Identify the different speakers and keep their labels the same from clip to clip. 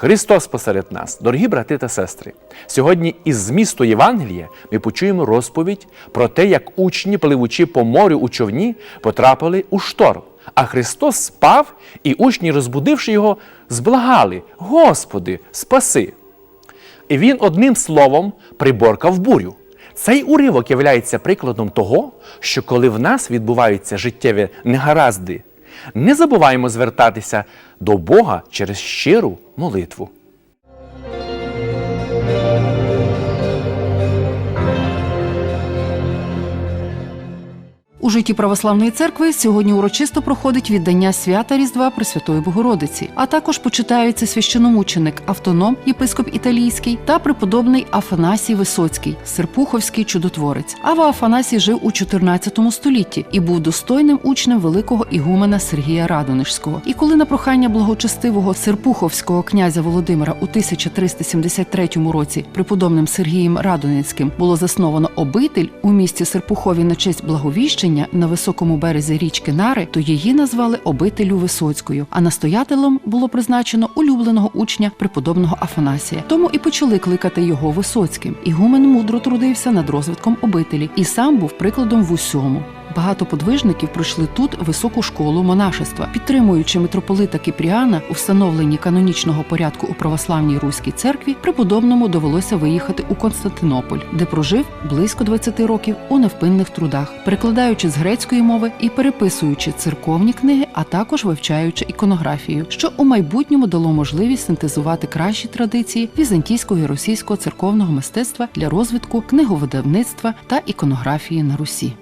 Speaker 1: Христос посеред нас, дорогі брати та сестри. Сьогодні із змісту Євангелія ми почуємо розповідь про те, як учні, пливучи по морю у човні, потрапили у шторм. А Христос спав, і учні, розбудивши його, зблагали: Господи, спаси! І він одним словом приборкав бурю. Цей уривок є прикладом того, що коли в нас відбуваються життєві негаразди, не забуваємо звертатися до Бога через щиру молитву.
Speaker 2: Житті православної церкви сьогодні урочисто проходить віддання свята Різдва Пресвятої Богородиці, а також почитаються священомученик автоном, єпископ італійський та преподобний Афанасій Висоцький, серпуховський чудотворець. Ава Афанасій жив у 14 столітті і був достойним учнем великого ігумена Сергія Радонежського. І коли на прохання благочестивого серпуховського князя Володимира у 1373 році преподобним Сергієм Радонецьким було засновано обитель у місті Серпухові на честь благовіщення на високому березі річки Нари, то її назвали обителю Висоцькою. А настоятелем було призначено улюбленого учня преподобного Афанасія. Тому і почали кликати його Висоцьким. Ігумен мудро трудився над розвитком обителі і сам був прикладом в усьому. Багато подвижників пройшли тут високу школу монашества, підтримуючи митрополита Кіпріана у встановленні канонічного порядку у православній руській церкві, преподобному довелося виїхати у Константинополь, де прожив близько 20 років у невпинних трудах, перекладаючи з грецької мови і переписуючи церковні книги, а також вивчаючи іконографію, що у майбутньому дало можливість синтезувати кращі традиції візантійського і російського церковного мистецтва для розвитку книговидавництва та іконографії на Русі.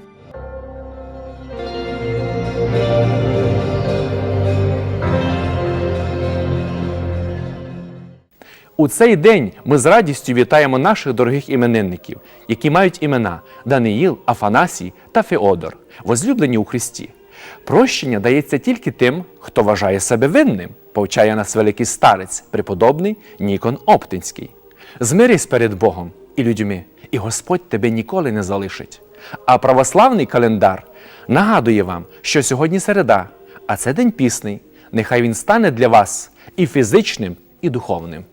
Speaker 1: У цей день ми з радістю вітаємо наших дорогих іменинників, які мають імена Даниїл, Афанасій та Феодор, возлюблені у Христі. Прощення дається тільки тим, хто вважає себе винним, повчає нас великий старець, преподобний Нікон Оптинський. Змирись перед Богом і людьми, і Господь тебе ніколи не залишить. А православний календар нагадує вам, що сьогодні середа, а це день пісний. Нехай він стане для вас і фізичним, і духовним.